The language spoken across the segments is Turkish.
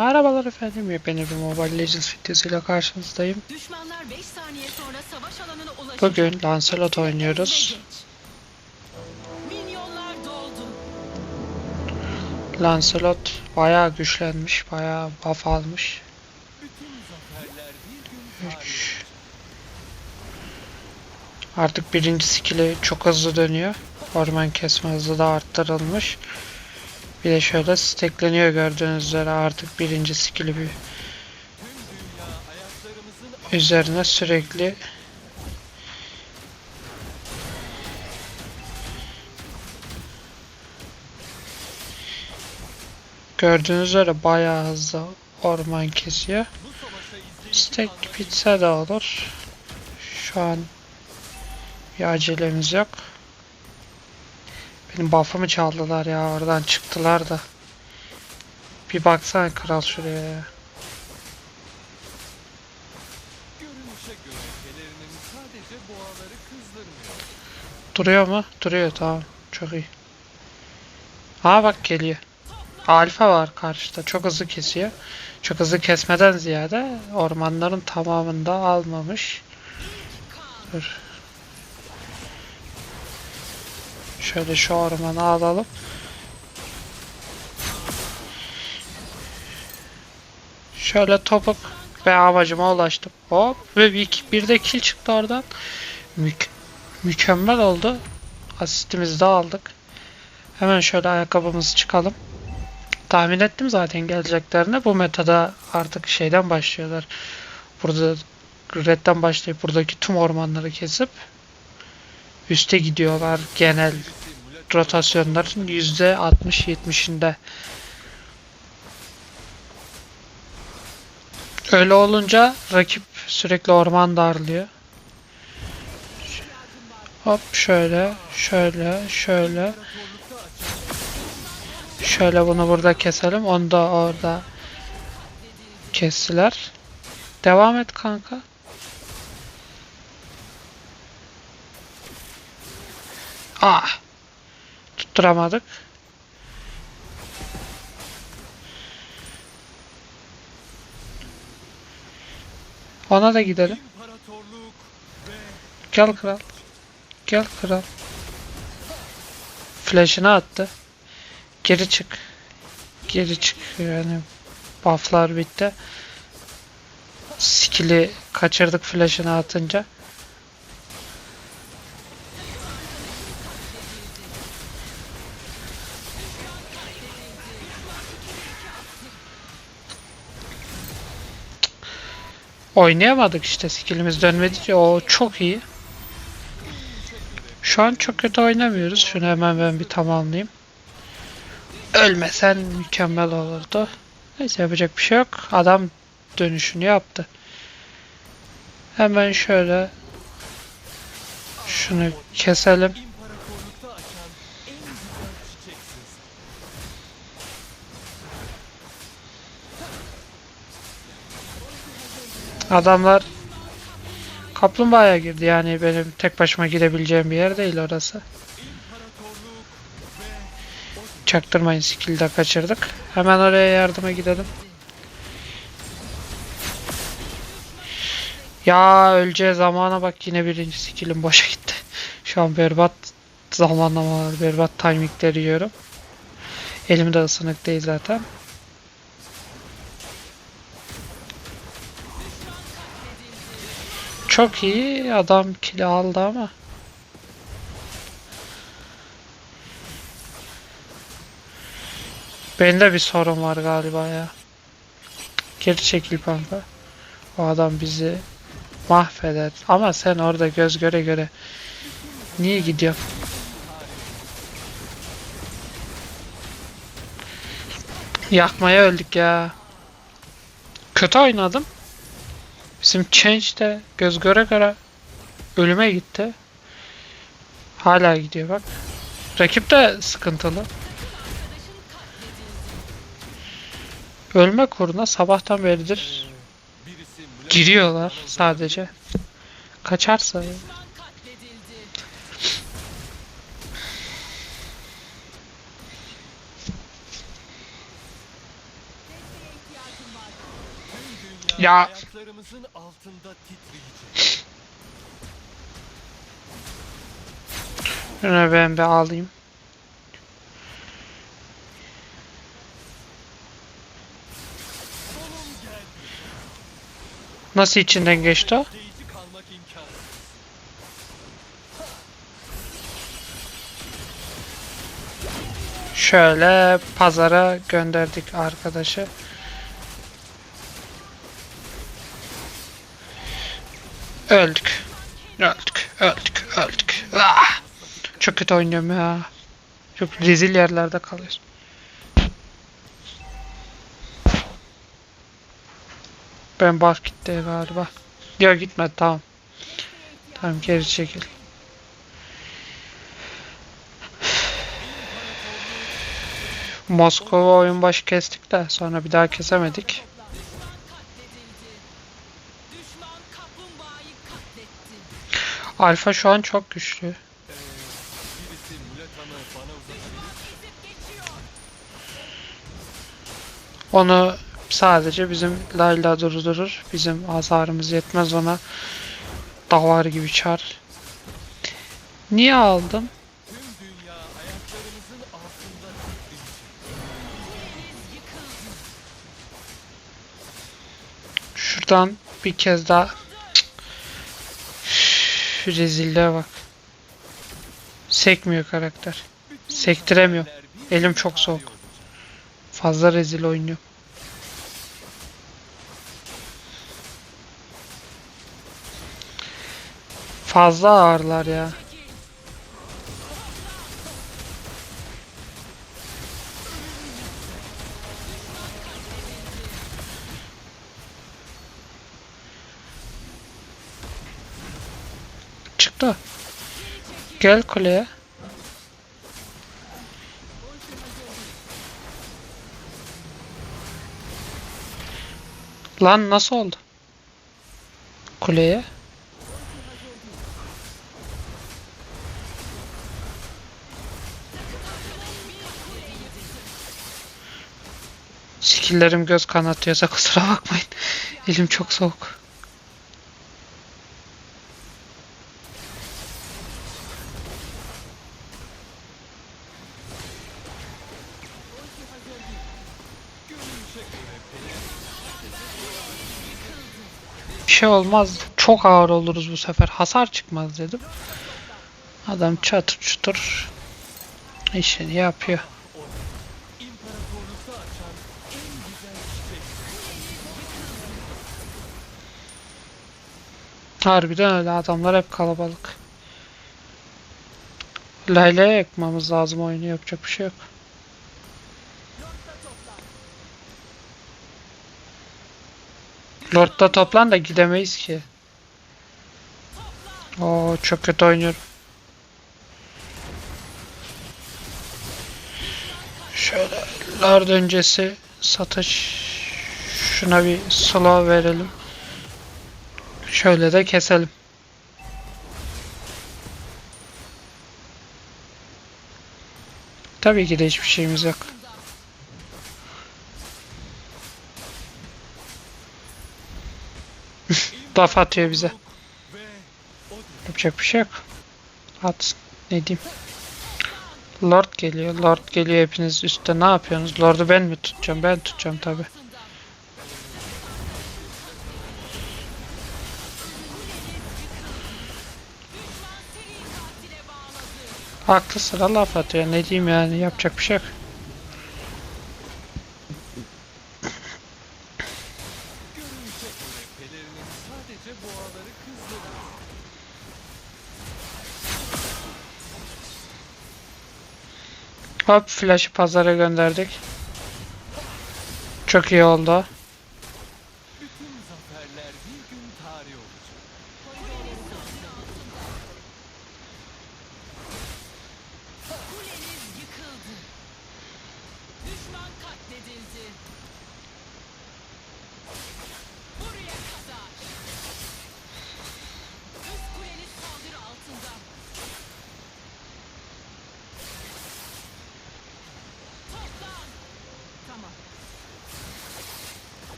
Merhabalar efendim, yepyeni bir Mobile Legends videosuyla karşınızdayım. Düşmanlar 5 saniye sonra savaş alanına ulaşacak. Bugün Lancelot oynuyoruz. Lancelot bayağı güçlenmiş, bayağı buff almış. 3 Artık birinci skill'i çok hızlı dönüyor. Orman kesme hızı da arttırılmış. Bir de şöyle stackleniyor gördüğünüz üzere artık birinci skill'i bir üzerine sürekli Gördüğünüz üzere bayağı hızlı orman kesiyor. Stack bitse de olur. Şu an bir acelemiz yok. Benim buff'ımı çaldılar ya oradan çıktılar da. Bir baksana kral şuraya ya. Duruyor mu? Duruyor tamam. Çok iyi. Ha bak geliyor. Alfa var karşıda. Çok hızlı kesiyor. Çok hızlı kesmeden ziyade ormanların tamamında almamış. Dur. Şöyle şu ormanı alalım. Şöyle topuk ve amacıma ulaştım. Hop ve bir, bir de kill çıktı oradan. Mük mükemmel oldu. Asistimizi de aldık. Hemen şöyle ayakkabımızı çıkalım. Tahmin ettim zaten geleceklerini. Bu metada artık şeyden başlıyorlar. Burada redden başlayıp buradaki tüm ormanları kesip üste gidiyorlar genel rotasyonların %60-70'inde. Öyle olunca rakip sürekli orman darlıyor. Hop şöyle, şöyle, şöyle. Şöyle bunu burada keselim. Onu da orada kestiler. Devam et kanka. Ah. Tutturamadık. Ona da gidelim. Gel kral. Gel kral. Flash'ını attı. Geri çık. Geri çık. Yani bufflar bitti. Skill'i kaçırdık flash'ını atınca. Oynayamadık işte skillimiz dönmedikçe o çok iyi. Şu an çok kötü oynamıyoruz. Şunu hemen ben bir tamamlayayım. Ölmesen mükemmel olurdu. Neyse yapacak bir şey yok. Adam dönüşünü yaptı. Hemen şöyle şunu keselim. Adamlar kaplumbağaya girdi yani benim tek başıma girebileceğim bir yer değil orası. Çaktırmayın skill'de kaçırdık. Hemen oraya yardıma gidelim. Ya öleceği zamana bak yine birinci skill'im boşa gitti. Şu an berbat zamanlamalar, berbat timingleri yiyorum. Elim de ısınık değil zaten. Çok iyi adam kill aldı ama. Bende bir sorun var galiba ya. Geri çekil kanka. O adam bizi mahveder. Ama sen orada göz göre göre niye gidiyorsun? Yakmaya öldük ya. Kötü oynadım. Bizim Change de göz göre göre ölüme gitti. Hala gidiyor bak. Rakip de sıkıntılı. Ölme kuruna sabahtan beridir giriyorlar sadece. Kaçarsa Düşman Ya. ayaklarımızın altında titreyecek. Şunu ben bir alayım. Nasıl içinden geçti o? Şöyle pazara gönderdik arkadaşı. Öldük. Öldük. Öldük. Öldük. Ah! Çok kötü oynuyorum ya. Çok rezil yerlerde kalıyoruz. Ben bar gitti galiba. Yok gitmedi tamam. Tamam geri çekil. Moskova oyun başı kestik de sonra bir daha kesemedik. Alfa şu an çok güçlü. Onu sadece bizim Layla durdurur. Bizim hasarımız yetmez ona. Davar gibi çar. Niye aldım? Şuradan bir kez daha. Üf, rezilliğe bak. Sekmiyor karakter. Sektiremiyor. Elim çok soğuk. Fazla rezil oynuyor. Fazla ağırlar ya. Gel kuleye. Lan nasıl oldu? Kuleye. Skillerim göz kanatıyorsa kusura bakmayın. Elim çok soğuk. Şey olmaz. Çok ağır oluruz bu sefer. Hasar çıkmaz dedim. Adam çatır çutur işini yapıyor. Harbiden öyle adamlar hep kalabalık. Layla'ya yakmamız lazım oyunu yapacak bir şey yok. Lord'da toplan da gidemeyiz ki. Oo çok kötü oynuyorum. Şöyle Lord öncesi satış şuna bir slow verelim. Şöyle de keselim. Tabii ki de hiçbir şeyimiz yok. Laf atıyor bize. Yapacak bir şey yok. Atsın. Ne diyeyim. Lord geliyor. Lord geliyor hepiniz üstte ne yapıyorsunuz? Lord'u ben mi tutacağım? Ben tutacağım tabi. Düşman seri katile bağladı. Aklı sıra laf atıyor. Ne diyeyim yani yapacak bir şey yok. Hop flash'ı pazara gönderdik. Çok iyi oldu.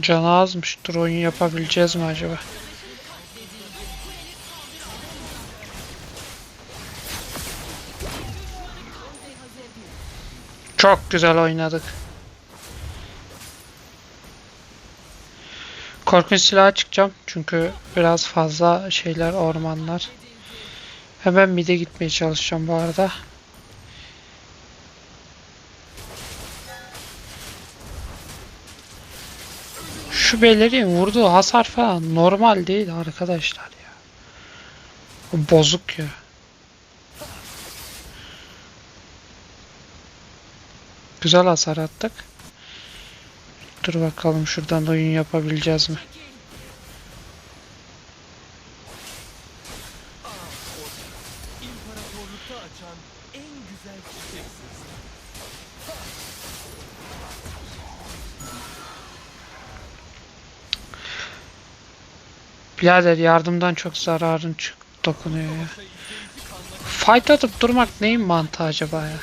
Canı azmış. Dur oyun yapabileceğiz mi acaba? Çok güzel oynadık. Korkunç silaha çıkacağım çünkü biraz fazla şeyler ormanlar. Hemen mid'e gitmeye çalışacağım bu arada. Şu belerin vurduğu hasar falan normal değil arkadaşlar ya. Bu Bozuk ya. Güzel hasar attık. Dur bakalım şuradan oyun yapabileceğiz mi? Birader yardımdan çok zararın çık dokunuyor ya. Fight atıp durmak neyin mantığı acaba ya?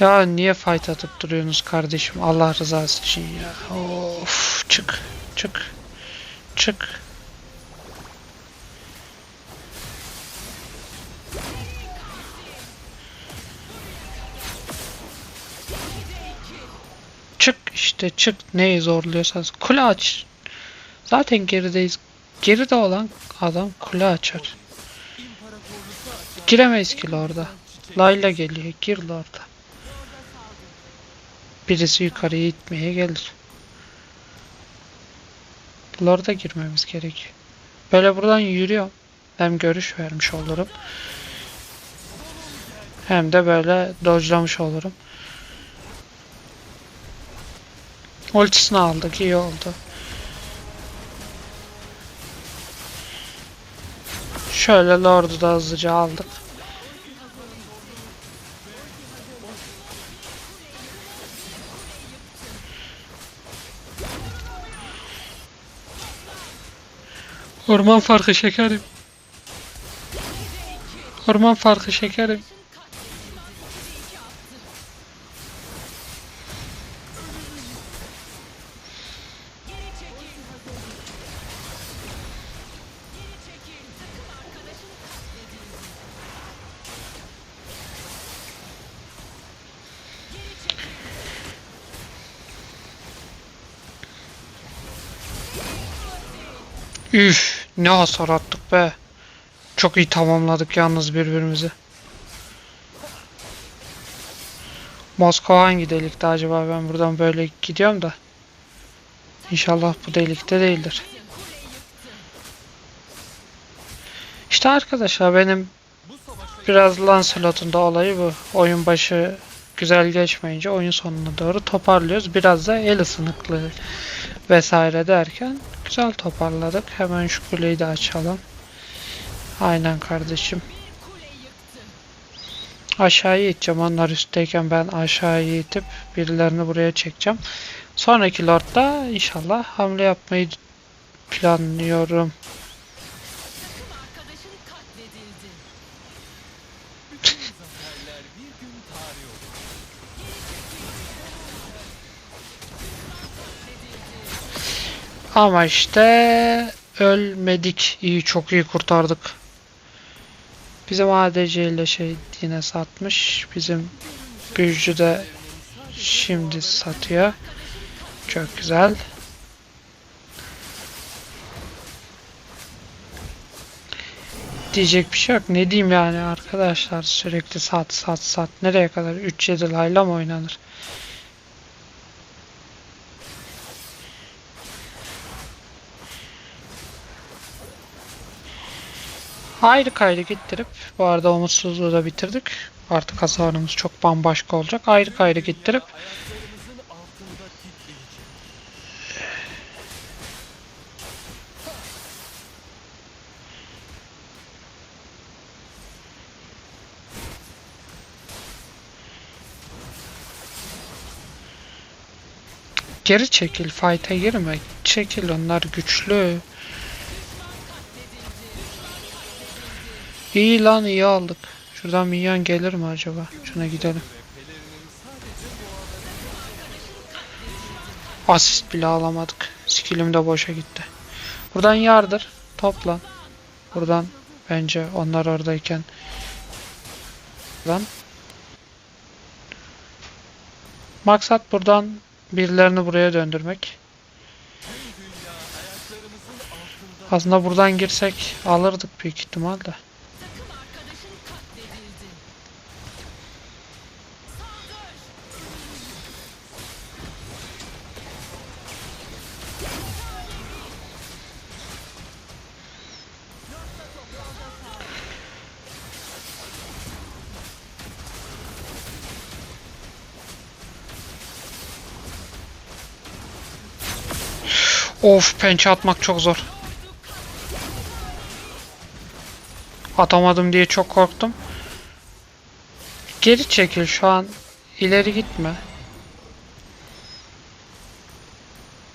Ya niye fight atıp duruyorsunuz kardeşim Allah rızası için ya. Of çık çık çık. İşte çık neyi zorluyorsanız kule aç. Zaten gerideyiz. Geride olan adam kule açar. Giremeyiz ki orada. Layla geliyor. Gir orada. Birisi yukarıya itmeye gelir. Lord'a girmemiz gerekiyor. Böyle buradan yürüyorum. Hem görüş vermiş olurum. Hem de böyle dodge'lamış olurum. Ultisini aldık. iyi oldu. Şöyle Lord'u da hızlıca aldık. Orman farkı şekerim. Orman farkı şekerim. Üf, ne hasar attık be. Çok iyi tamamladık yalnız birbirimizi. Moskova hangi delikte acaba? Ben buradan böyle gidiyorum da. İnşallah bu delikte değildir. İşte arkadaşlar benim biraz Lancelot'un da olayı bu. Oyun başı güzel geçmeyince oyun sonuna doğru toparlıyoruz. Biraz da el ısınıklığı vesaire derken güzel toparladık. Hemen şu kuleyi de açalım. Aynen kardeşim. Aşağıya iteceğim. Onlar üstteyken ben aşağıya itip birilerini buraya çekeceğim. Sonraki Lord'da inşallah hamle yapmayı planlıyorum. Ama işte ölmedik. İyi çok iyi kurtardık. Bizim ADC ile şey yine satmış. Bizim büyücü de şimdi satıyor. Çok güzel. Diyecek bir şey yok. Ne diyeyim yani arkadaşlar sürekli sat sat sat. Nereye kadar? 3-7 layla mı oynanır? Ayrı ayrı gittirip bu arada umutsuzluğu da bitirdik. Artık hasarımız çok bambaşka olacak. Ayrı ayrı gittirip geri çekil. Fight'a girme. Çekil onlar güçlü. İyi lan iyi aldık. Şuradan minyon gelir mi acaba? Şuna gidelim. Asist bile alamadık. Skillim de boşa gitti. Buradan yardır. Toplan. Buradan bence onlar oradayken Buradan. Maksat buradan birilerini buraya döndürmek. Aslında buradan girsek alırdık büyük ihtimalle. Of pençe atmak çok zor. Atamadım diye çok korktum. Geri çekil şu an. ileri gitme.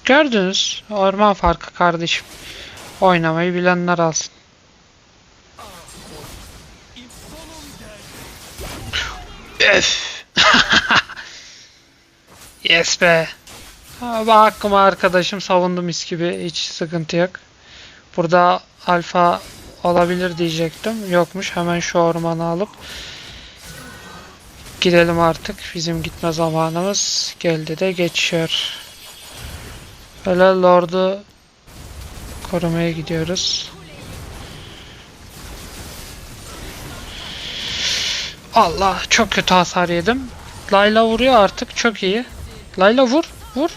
Gördünüz. Orman farkı kardeşim. Oynamayı bilenler alsın. Öf. yes be. Ben hakkımı arkadaşım savundu mis gibi. Hiç sıkıntı yok. Burada alfa olabilir diyecektim. Yokmuş. Hemen şu ormanı alıp gidelim artık. Bizim gitme zamanımız geldi de geçiyor. Böyle Lord'u korumaya gidiyoruz. Allah çok kötü hasar yedim. Layla vuruyor artık çok iyi. Layla vur vur.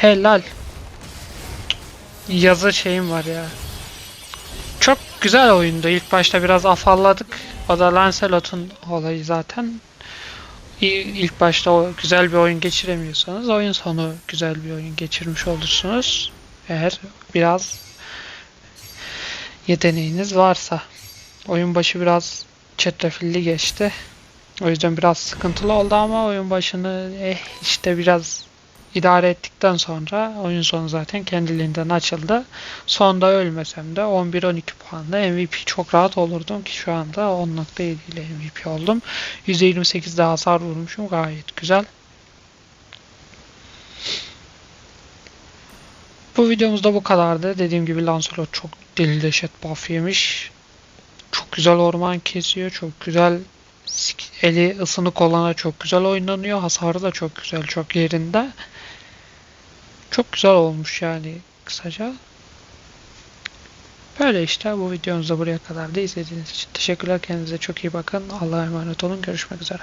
Helal. Yazı şeyim var ya. Çok güzel oyundu. İlk başta biraz afalladık. O da Lancelot'un olayı zaten. İlk başta o güzel bir oyun geçiremiyorsanız oyun sonu güzel bir oyun geçirmiş olursunuz. Eğer biraz yeteneğiniz varsa. Oyun başı biraz çetrefilli geçti. O yüzden biraz sıkıntılı oldu ama oyun başını eh işte biraz idare ettikten sonra oyun sonu zaten kendiliğinden açıldı. Sonda ölmesem de 11-12 puanla MVP çok rahat olurdum ki şu anda 10.7 ile MVP oldum. %28 daha hasar vurmuşum gayet güzel. Bu videomuzda bu kadardı. Dediğim gibi Lancelot çok deli deşet buff yemiş. Çok güzel orman kesiyor. Çok güzel eli ısınık olana çok güzel oynanıyor. Hasarı da çok güzel, çok yerinde. Çok güzel olmuş yani kısaca. Böyle işte bu videomuz da buraya kadar da izlediğiniz için teşekkürler. Kendinize çok iyi bakın. Allah'a emanet olun. Görüşmek üzere.